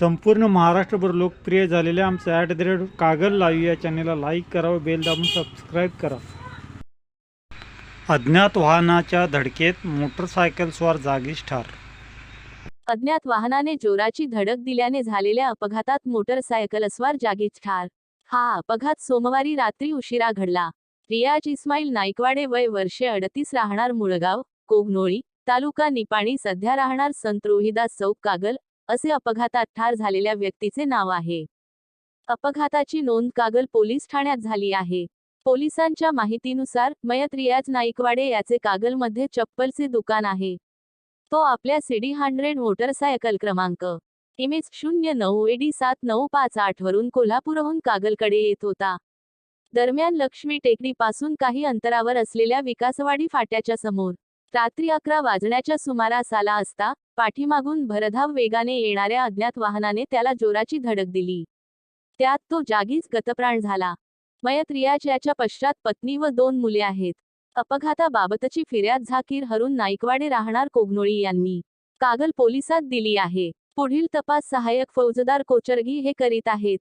संपूर्ण महाराष्ट्रभर लोकप्रिय झालेल्या आमचं at the rate Kagal live या चॅनेलला लाईक करा व बेल दाबून सबस्क्राईब करा. अज्ञात वाहनाच्या धडकेत मोटरसायकलस्वार जागीच ठार. अज्ञात वाहनाने जोराची धडक दिल्याने झालेल्या अपघातात मोटरसायकलस्वार जागीच ठार. हा अपघात सोमवारी रात्री उशिरा घडला. रियाज इस्माईल नाईकवाडे वय वर्षे अडतीस राहणार मुळगाव कोगनोळी तालुका निपाणी सध्या राहणार संत रोहिदास चौक कागल असे अपघातात ठार झालेल्या व्यक्तीचे नाव आहे. अपघाताची नोंद कागल पोलीस ठाण्यात झाली आहे. पोलिसांच्या माहितीनुसार मयत रियाज नाईकवाडे याचे कागलमध्ये चप्पलचे दुकान आहे. तो आपल्या सीडी हंड्रेड मोटरसायकल क्रमांक इमेज शून्य नऊ एडी सात नऊ पाच आठ वरून कोल्हापूरहून कागलकडे येत होता. दरम्यान लक्ष्मी टेकडीपासून काही अंतरावर असलेल्या विकासवाडी फाट्याच्या समोर रात्री अकरा वाजण्याच्या सुमारास आला असता पाठीमागून भरधाव वेगाने येणाऱ्या अज्ञात वाहनाने त्याला जोराची धडक दिली. त्यात तो जागीच गतप्राण झाला. मयत रियाज याच्या पश्चात पत्नी व दोन मुले आहेत. अपघाताबाबतची फिर्याद झाकीर हरून नाईकवाडे राहणार कोगनोळी यांनी. कागल पोलिसात दिली आहे. पुढील तपास सहाय्यक फौजदार कोचरगी हे करीत आहेत.